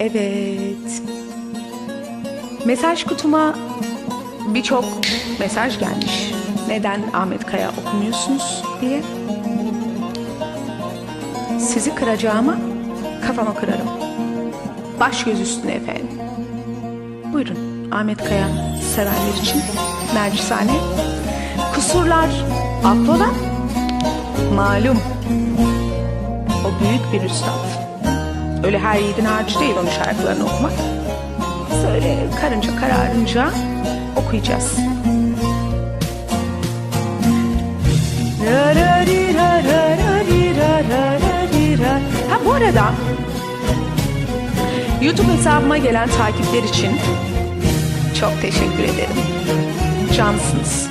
Evet. Mesaj kutuma birçok mesaj gelmiş. Neden Ahmet Kaya okumuyorsunuz diye. Sizi kıracağıma kafama kırarım. Baş göz üstüne efendim. Buyurun Ahmet Kaya sevenler için Nercisane. Kusurlar affola. Malum. O büyük bir üstad. Öyle her yiğidin harcı değil onun şarkılarını okumak. Biz öyle karınca kararınca okuyacağız. Ha bu arada YouTube hesabıma gelen takipler için çok teşekkür ederim. Cansınız.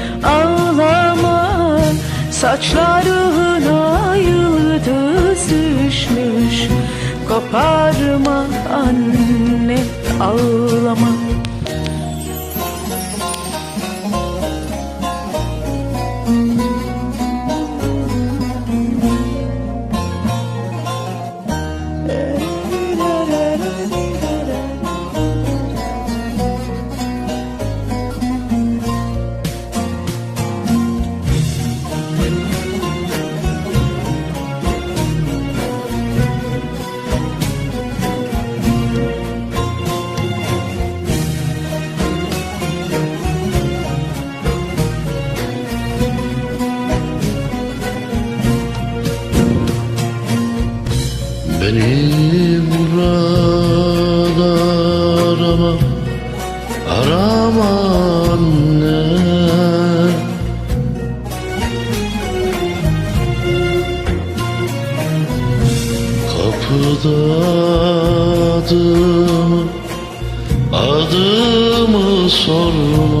Saçlarına yıldız düşmüş Koparma anne Beni burada arama. Arama anne. Kapıda adımı Adımı sorma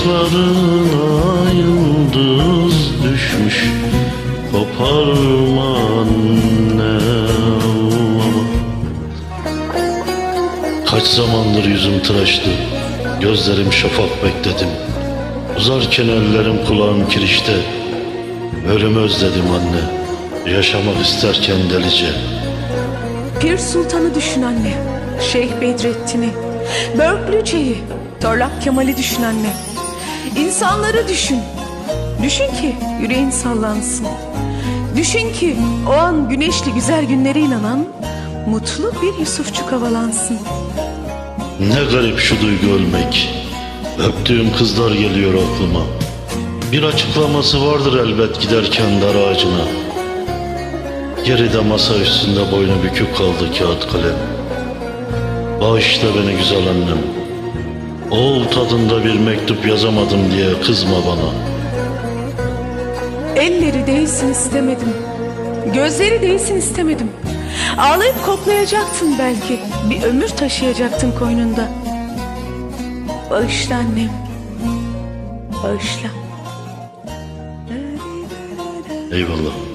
Saçlarına yıldız düşmüş Koparma anne Kaç zamandır yüzüm tıraştı Gözlerim şafak bekledim Uzarken ellerim kulağım kirişte Ölümü özledim anne Yaşamak isterken delice Pir Sultan'ı düşün anne. Şeyh Bedrettin'i, Börklüce'yi, Torlak Kemal'i düşün anne. İnsanları düşün. Düşün ki yüreğin sallansın. Düşün ki o an güneşli güzel günlere inanan mutlu bir Yusufçuk havalansın. Ne garip şu duygu ölmek Öptüğüm kızlar geliyor aklıma Bir açıklaması vardır elbet giderken dar ağacına Geride masa üstünde boynu bükük kaldı kağıt kalem Bağışla beni güzel annem Oğul tadında bir mektup yazamadım diye kızma bana Elleri değsin istemedim. Gözleri değsin istemedim. Ağlayıp koklayacaktın belki. Bir ömür taşıyacaktın koynunda. Bağışla annem. Bağışla. Eyvallah.